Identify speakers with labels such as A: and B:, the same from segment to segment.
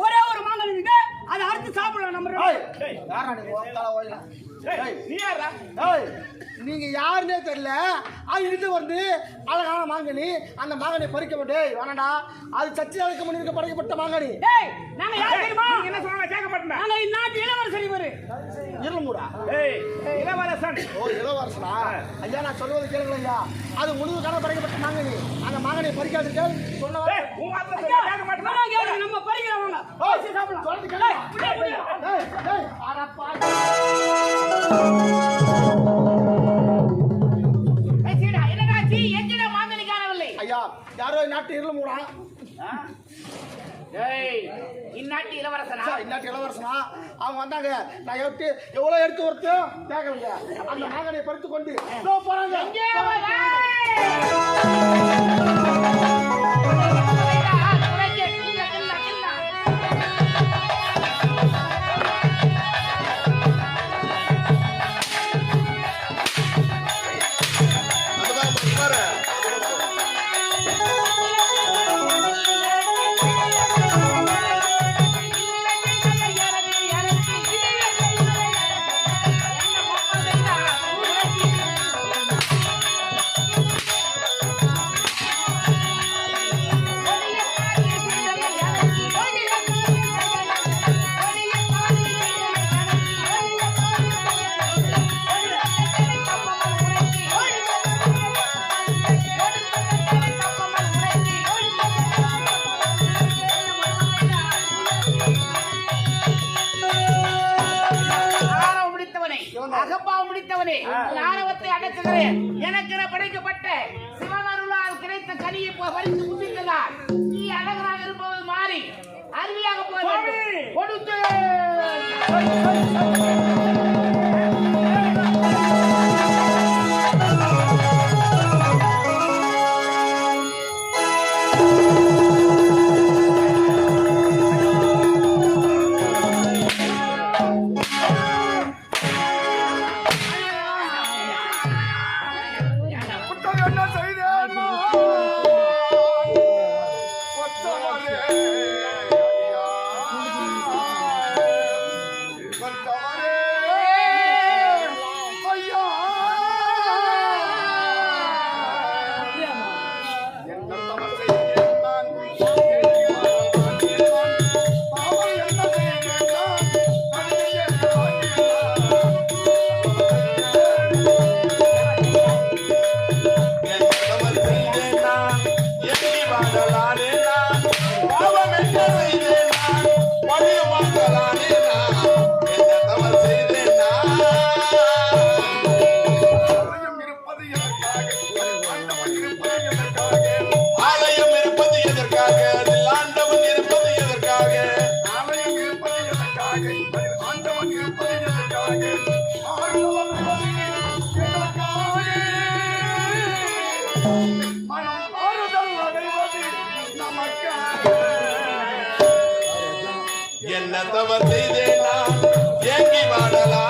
A: ஒரே ஒரு மாங்கல் இருக்கு. அதை அறுத்து சாப்பிடலாம் நம்ம
B: யாரா
C: ஏய், நீங்க யாருன்னே தெரியல. அது இது வந்து அழகான மாங்கனி அந்த மாங்கனி பறிக்க மாட்டேன் அது சச்சி அழைக்க முன்னிருக்க படைக்கப்பட்ட மாங்கனி.
A: டேய் நாங்க யார் தெரியுமா?
B: நீங்க என்ன சொன்னா கேட்க மாட்டேன்
A: நாங்க இந்நாட்டு இளவரசர் இவரு.
C: இருமுடா
B: இளவரசன்.
C: ஓ இளவரசனா? ஐயா நான் சொல்வது கேளுங்க ஐயா அது முழுது கால படைக்கப்பட்ட மாங்கனி. அந்த மாங்கனியை பறிக்காதீர்கள். சொன்ன
A: நம்ம பறிக்கிறவங்க.
C: சொல்றது
A: இந்நாட்டு இளவரசனா?
C: இல்லாட்டி இளவரசனா? அவங்க வந்தாங்க. நான் எடுத்து எவ்வளவு எடுத்து ஒருத்தோ கேட்கலைங்க அந்த மாங்கனியை பறித்து கொண்டு போறாங்க.
A: முடித்தவனே ஆணவத்தை அடக்குகிறேன் எனக்கு என படைக்கப்பட்ட சிவனருளால் கிடைத்த கனியை பறித்து முந்தித்ததால் நீ அழகராக இருப்பது மாறி போக வேண்டும் கொடுத்து.
B: மனம் ஆறுதல் அடைவது நமக்காக
D: என்ன தவறு செய்தேனா? ஏங்கி வாழலானே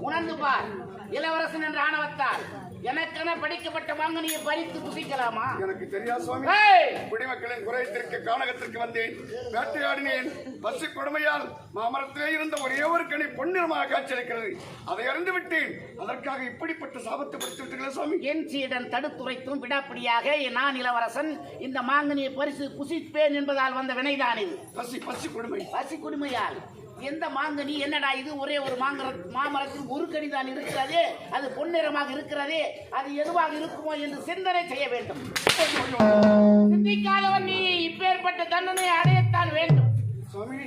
A: உணர்ந்து பார். இளவரசன் என்ற ஆணவத்தால்
C: எனக்கென படிக்கப்பட்ட மாங்கனியை பறித்து புசிக்கலாமா?
A: எனக்கு தெரியாது சுவாமி! குடிமக்களின் குறையத்திற்கு கானகத்திற்கு வந்தேன். வேட்டையாடினேன். பசு கொடுமையால் மாமரத்திலே இருந்த ஒரே ஒரு கனி பொன்னிறமாக காட்சியளிக்கிறது. அதை அறிந்து விட்டேன். அதற்காக இப்படிப்பட்ட சாபத்தை கொடுத்து விட்டீர்களே சுவாமி.
C: என் சீடன் தடுத்துரைத்தும் விடாப்பிடியாக நான் இளவரசன் இந்த மாங்கனியை பரிசு புசிப்பேன் என்பதால் வந்த வினைதான் இது
A: பசி பசி கொடுமை.
C: பசி குடுமையால். எந்த மாங்கனி என்னடா இது? ஒரே ஒரு மாங்கர மாமரத்தில் ஒரு கனிதான் இருக்கிறதே. அது பொன்னிறமாக இருக்கிறதே. அது எதுவாக இருக்குமோ என்று சிந்தனை செய்ய வேண்டும். சிந்திக்காதவன் நீ இப்பேற்பட்ட தண்டனை அடையத்தான் வேண்டும்.
A: சுவாமி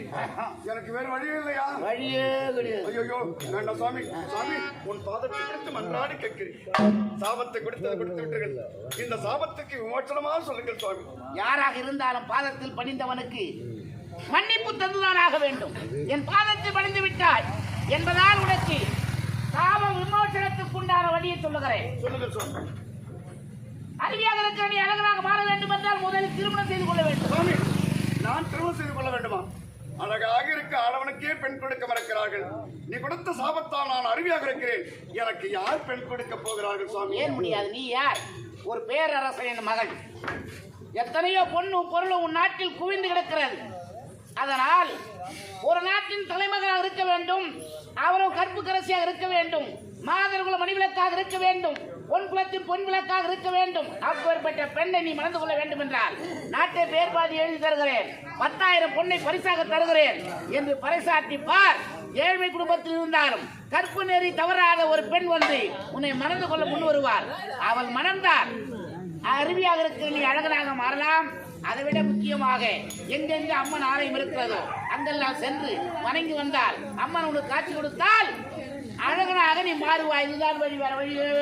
A: எனக்கு வேறு வழியே இல்லையா?
C: வழியே கிடையாது.
A: ஐயோ வேண்டாம் சுவாமி சுவாமி உன் பாதத்தை பிடித்து மன்றாடி கேட்கிறேன். சாபத்தை கொடுத்தது கொடுத்து விட்டீர்கள் இந்த சாபத்துக்கு விமோச்சனமாக சொல்லுங்கள் சுவாமி.
C: யாராக இருந்தாலும் பாதத்தில் பணிந்தவனுக்கு மன்னிப்பு தந்துதான் ஆக வேண்டும். என் பாதத்தில் பணிந்து விட்டாய் என்பதால் உனக்கு சாப விமோசனத்துக்குண்டான வழியை சொல்லுகிறேன். அருவியாக இருக்கிற நீ அழகராக மாற வேண்டும் என்றால் முதலில் திருமணம் செய்து கொள்ள வேண்டும்.
A: நான் திருமணம் செய்து கொள்ள வேண்டுமா? அழகாக இருக்க ஆடவனுக்கே பெண் கொடுக்க மறக்கிறார்கள். நீ கொடுத்த சாபத்தால் நான் அருவியாக இருக்கிறேன். எனக்கு யார் பெண் கொடுக்க போகிறார்கள் சுவாமி?
C: ஏன் முடியாது? நீ யார்? ஒரு பேரரசனின் மகள். எத்தனையோ பொண்ணும் பொருளும் உன் நாட்டில் குவிந்து கிடக்கிறது. அதனால் ஒரு நாட்டின் தலைமகனாக இருக்க வேண்டும். அவரும் கற்பு கரசியாக இருக்க வேண்டும். மாதர்குல மணிவிளக்காக இருக்க வேண்டும். பொன் குலத்தின் பொன் விளக்காக இருக்க வேண்டும். அப்பேற்பட்ட பெண்ணை நீ மணந்து கொள்ள வேண்டும் என்றால் நாட்டை பேர்பாதி எழுதி தருகிறேன். பத்தாயிரம் பொண்ணை பரிசாக தருகிறேன் என்று பறைசாட்டி பார். ஏழ்மை குடும்பத்தில் இருந்தாலும் கற்பு நெறி தவறாத ஒரு பெண் வந்து உன்னை மணந்து கொள்ள முன் வருவார். அவள் மணந்தால் அருவியாக இருக்கிற நீ அழகனாக மாறலாம். அதை விட முக்கியமாக எங்கெங்க அம்மன் ஆலயம் இருக்கிறதோ அங்கெல்லாம் சென்று வணங்கி வந்தால் அம்மன் உனக்கு காட்சி கொடுத்தால் அழகனாக நீ மாறுவாய். இதுதான் வழி வர வழி இல்லை